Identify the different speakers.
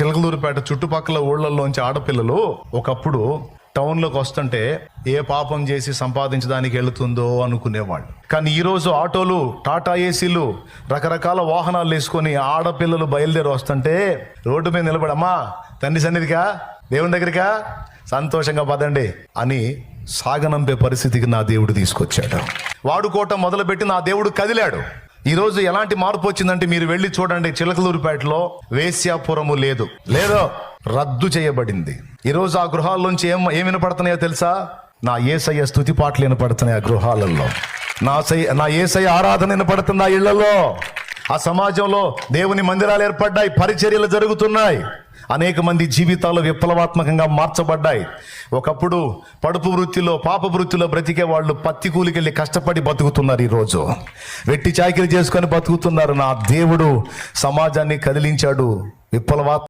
Speaker 1: చిలకలూరుపేట చుట్టుపక్కల ఊళ్ళల్లోంచి ఆడపిల్లలు ఒకప్పుడు టౌన్లోకి వస్తుంటే ఏ పాపం చేసి సంపాదించడానికి వెళుతుందో అనుకునేవాళ్ళు. కానీ ఈరోజు ఆటోలు టాటా ఏసీలు రకరకాల వాహనాలు వేసుకొని ఆడపిల్లలు బయలుదేరి వస్తుంటే రోడ్డు మీద నిలబడమ్మా తండ్రి సన్నిధిగా దేవుని దగ్గరికా? సంతోషంగా పదండి అని సాగనంపే పరిస్థితికి నా దేవుడు తీసుకొచ్చాడు. వాడుకోవటం మొదలుపెట్టి నా దేవుడు కదిలాడు. ఈరోజు ఎలాంటి మార్పు వచ్చిందంటే మీరు వెళ్ళి చూడండి చిలకలూరుపేటలో వేశ్యాపురము లేదు. లేదో రద్దు చేయబడింది. ఈరోజు ఆ గృహాల్లోంచి ఏం ఏం వినపడుతున్నాయో తెలుసా? నా ఏసయ్య స్థుతి పాటలు వినపడుతున్నాయి ఆ గృహాలలో నా సై నా ఏసయ్య ఆరాధన వినపడుతుంది ఆ ఇళ్ళలో. ఆ సమాజంలో దేవుని మందిరాలు ఏర్పడ్డాయి పరిచర్యలు జరుగుతున్నాయి. అనేక మంది జీవితాలు విప్లవాత్మకంగా మార్చబడ్డాయి. ఒకప్పుడు పడుపు వృత్తిలో పాప వృత్తిలో బ్రతికే వాళ్ళు పత్తి కూలికెళ్ళి కష్టపడి బతుకుతున్నారు ఈరోజు. వెట్టి చాకిరి చేసుకొని బతుకుతున్నారు. నా దేవుడు సమాజాన్ని కదిలించాడు. విప్లవాత్మ